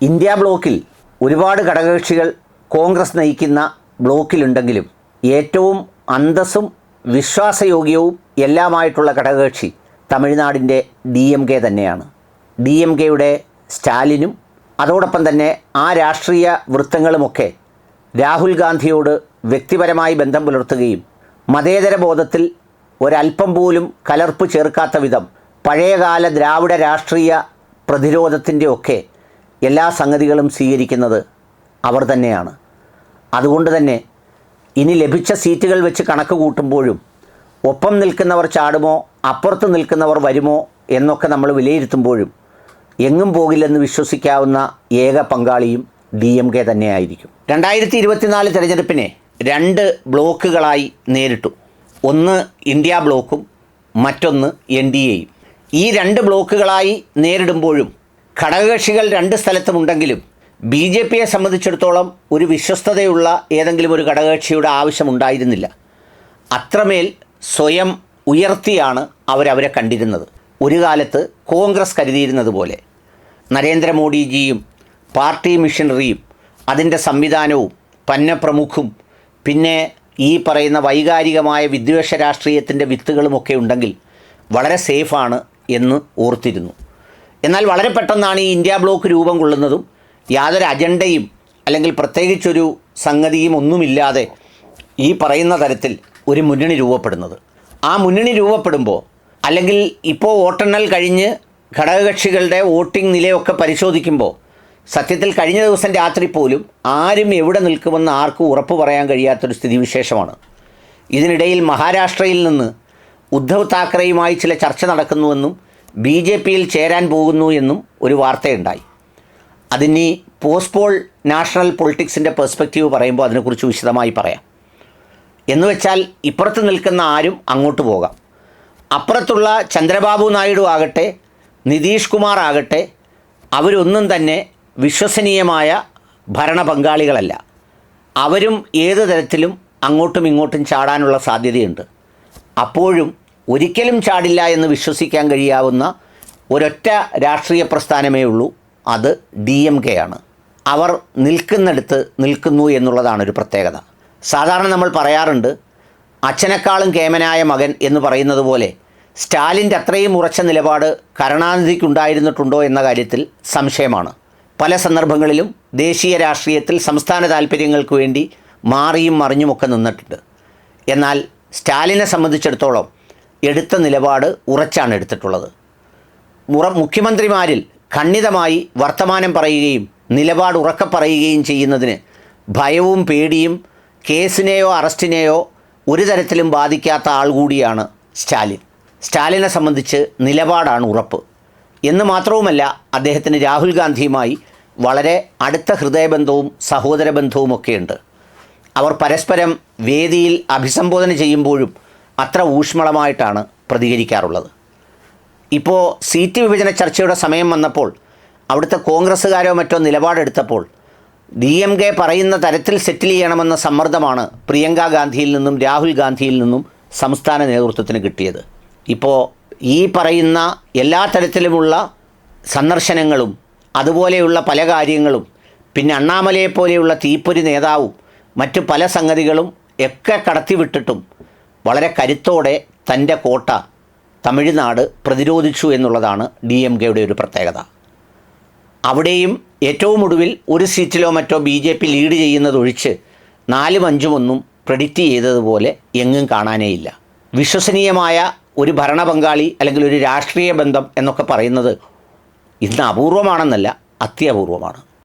India ബ്ലോക്കിൽ ഒരുപാട് ഘടകകക്ഷികൾ കോൺഗ്രസ് നയിക്കുന്ന ബ്ലോക്കിലുണ്ടെങ്കിലും ഏറ്റവും അന്തസ്സും വിശ്വാസയോഗ്യവും എല്ലാമായിട്ടുള്ള ഘടകകക്ഷി തമിഴ്നാടിന്റെ ഡി എം കെ തന്നെയാണ്. ഡി എം കെയുടെ സ്റ്റാലിനും അതോടൊപ്പം തന്നെ ആ രാഷ്ട്രീയ വൃത്തങ്ങളുമൊക്കെ രാഹുൽ ഗാന്ധിയോട് വ്യക്തിപരമായി ബന്ധം പുലർത്തുകയും മതേതര ബോധത്തിൽ ഒരല്പം പോലും കലർപ്പ് ചേർക്കാത്ത വിധം പഴയകാല ദ്രാവിഡ രാഷ്ട്രീയ പ്രതിരോധത്തിന്റെ ഒക്കെ എല്ലാ സംഗതികളും സ്വീകരിക്കുന്നത് അവർ തന്നെയാണ്. അതുകൊണ്ട് തന്നെ ഇനി ലഭിച്ച സീറ്റുകൾ വെച്ച് കണക്ക് കൂട്ടുമ്പോഴും ഒപ്പം നിൽക്കുന്നവർ ചാടുമോ അപ്പുറത്ത് നിൽക്കുന്നവർ വരുമോ എന്നൊക്കെ നമ്മൾ വിലയിരുത്തുമ്പോഴും എങ്ങും പോകില്ലെന്ന് വിശ്വസിക്കാവുന്ന ഏക പങ്കാളിയും ഡി എം കെ തന്നെയായിരിക്കും. രണ്ടായിരത്തി ഇരുപത്തിനാല് തെരഞ്ഞെടുപ്പിനെ രണ്ട് ബ്ലോക്കുകളായി നേരിട്ടു. ഒന്ന് ഇന്ത്യ ബ്ലോക്കും മറ്റൊന്ന് എൻ ഡി എയും. ഈ രണ്ട് ബ്ലോക്കുകളായി നേരിടുമ്പോഴും ഘടകകക്ഷികൾ രണ്ട് സ്ഥലത്തുമുണ്ടെങ്കിലും ബി ജെ പിയെ സംബന്ധിച്ചിടത്തോളം ഒരു വിശ്വസ്തതയുള്ള ഏതെങ്കിലും ഒരു ഘടകകക്ഷിയുടെ ആവശ്യമുണ്ടായിരുന്നില്ല. അത്രമേൽ സ്വയം ഉയർത്തിയാണ് അവരവരെ കണ്ടിരുന്നത്. ഒരു കാലത്ത് കോൺഗ്രസ് കരുതിയിരുന്നത് പോലെ നരേന്ദ്രമോദിജിയും പാർട്ടി മിഷനറിയും അതിന്റെ സംവിധാനവും പന്നപ്രമുഖും പിന്നെ ഈ പറയുന്ന വൈകാരികമായ വിദ്വേഷ രാഷ്ട്രീയത്തിന്റെ വിത്തുകളുമൊക്കെ ഉണ്ടെങ്കിൽ വളരെ സേഫാണ് എന്ന് ഓർത്തിരുന്നു. എന്നാൽ വളരെ പെട്ടെന്നാണ് ഈ ഇന്ത്യ ബ്ലോക്ക് രൂപം കൊള്ളുന്നതും യാതൊരു അജണ്ടയും അല്ലെങ്കിൽ പ്രത്യേകിച്ചൊരു സംഗതിയും ഒന്നുമില്ലാതെ ഈ പറയുന്ന തരത്തിൽ ഒരു മുന്നണി രൂപപ്പെടുന്നത്. ആ മുന്നണി രൂപപ്പെടുമ്പോൾ അല്ലെങ്കിൽ ഇപ്പോൾ വോട്ടെണ്ണൽ കഴിഞ്ഞ് ഘടകകക്ഷികളുടെ വോട്ടിംഗ് നിലയൊക്കെ പരിശോധിക്കുമ്പോൾ സത്യത്തിൽ കഴിഞ്ഞ ദിവസം രാത്രി പോലും ആരും എവിടെ നിൽക്കുമെന്ന് ആർക്കും ഉറപ്പ് പറയാൻ കഴിയാത്തൊരു സ്ഥിതിവിശേഷമാണ്. ഇതിനിടയിൽ മഹാരാഷ്ട്രയിൽ നിന്ന് ഉദ്ധവ് താക്കറെയുമായി ചില ചർച്ച നടക്കുന്നുവെന്നും ബി ജെ പിയിൽ ചേരാൻ പോകുന്നു എന്നും ഒരു വാർത്തയുണ്ടായി. അതിനി പോസ്പോൾ നാഷണൽ പൊളിറ്റിക്സിന്റെ പെർസ്പെക്റ്റീവ് പറയുമ്പോൾ അതിനെക്കുറിച്ച് വിശദമായി പറയാം. എന്ന് വെച്ചാൽ ഇപ്പുറത്ത് നിൽക്കുന്ന ആരും അങ്ങോട്ട് പോകാം. അപ്പുറത്തുള്ള ചന്ദ്രബാബു നായിഡു ആകട്ടെ നിതീഷ് കുമാർ ആകട്ടെ അവരൊന്നും തന്നെ വിശ്വസനീയമായ ഭരണ പങ്കാളികളല്ല അവരും ഏത് തരത്തിലും അങ്ങോട്ടും ഇങ്ങോട്ടും ചാടാനുള്ള സാധ്യതയുണ്ട്. അപ്പോഴും ഒരിക്കലും ചാടില്ല എന്ന് വിശ്വസിക്കാൻ കഴിയാവുന്ന ഒരൊറ്റ രാഷ്ട്രീയ പ്രസ്ഥാനമേ ഉള്ളൂ. അത് ഡി എം കെ ആണ് അവർ നിൽക്കുന്നിടത്ത് നിൽക്കുന്നു എന്നുള്ളതാണ് ഒരു പ്രത്യേകത. സാധാരണ നമ്മൾ പറയാറുണ്ട് അച്ഛനേക്കാളും കേമനായ മകൻ എന്ന് പറയുന്നത് പോലെ സ്റ്റാലിന്റെ അത്രയും ഉറച്ച നിലപാട് കരുണാനിധിക്കുണ്ടായിരുന്നിട്ടുണ്ടോ എന്ന കാര്യത്തിൽ സംശയമാണ്. പല സന്ദർഭങ്ങളിലും ദേശീയ രാഷ്ട്രീയത്തിൽ സംസ്ഥാന താല്പര്യങ്ങൾക്ക് വേണ്ടി മാറിയും മറിഞ്ഞുമൊക്കെ നിന്നിട്ടുണ്ട്. എന്നാൽ സ്റ്റാലിനെ സംബന്ധിച്ചിടത്തോളം എടുത്ത നിലപാട് ഉറച്ചാണ് എടുത്തിട്ടുള്ളത്. മുറ മുഖ്യമന്ത്രിമാരിൽ ഖണ്ഡിതമായി വർത്തമാനം പറയുകയും നിലപാട് ഉറക്ക പറയുകയും ചെയ്യുന്നതിന് ഭയവും പേടിയും കേസിനെയോ അറസ്റ്റിനെയോ ഒരു തരത്തിലും ബാധിക്കാത്ത ആൾ കൂടിയാണ് സ്റ്റാലിൻ. സ്റ്റാലിനെ സംബന്ധിച്ച് നിലപാടാണ് ഉറപ്പ്. എന്ന് മാത്രവുമല്ല അദ്ദേഹത്തിന് രാഹുൽ ഗാന്ധിയുമായി വളരെ അടുത്ത ഹൃദയബന്ധവും സഹോദര ബന്ധവുമൊക്കെയുണ്ട് അവർ പരസ്പരം വേദിയിൽ അഭിസംബോധന ചെയ്യുമ്പോഴും അത്ര ഊഷ്മളമായിട്ടാണ് പ്രതികരിക്കാറുള്ളത്. ഇപ്പോൾ സീറ്റ് വിഭജന ചർച്ചയുടെ സമയം വന്നപ്പോൾ അവിടുത്തെ കോൺഗ്രസ്സുകാരോ മറ്റോ നിലപാടെടുത്തപ്പോൾ ഡി എം കെ പറയുന്ന തരത്തിൽ സെറ്റിൽ ചെയ്യണമെന്ന സമ്മർദ്ദമാണ് പ്രിയങ്ക ഗാന്ധിയിൽ നിന്നും രാഹുൽ ഗാന്ധിയിൽ നിന്നും സംസ്ഥാന നേതൃത്വത്തിന് കിട്ടിയത്. ഇപ്പോൾ ഈ പറയുന്ന എല്ലാ തരത്തിലുമുള്ള സന്ദർശനങ്ങളും അതുപോലെയുള്ള പല കാര്യങ്ങളും പിന്നെ അണ്ണാമലയെ പോലെയുള്ള തീപ്പൊരി നേതാവും മറ്റു പല സംഗതികളും ഒക്കെ കടത്തിവിട്ടിട്ടും വളരെ കരുത്തോടെ തന്റെ കോട്ട തമിഴ്നാട് പ്രതിരോധിച്ചു എന്നുള്ളതാണ് ഡി എം കെയുടെ ഒരു പ്രത്യേകത. അവിടെയും ഏറ്റവും ഒടുവിൽ ഒരു സീറ്റിലോ മറ്റോ ബി ജെ പി ലീഡ് ചെയ്യുന്നതൊഴിച്ച് നാലും അഞ്ചും ഒന്നും പ്രെഡിക്റ്റ് ചെയ്തതുപോലെ എങ്ങും കാണാനേയില്ല. വിശ്വസനീയമായ ഒരു ഭരണ പങ്കാളി അല്ലെങ്കിൽ ഒരു രാഷ്ട്രീയ ബന്ധം എന്നൊക്കെ പറയുന്നത് ഇന്ന് അപൂർവമാണെന്നല്ല അത്യപൂർവമാണ്.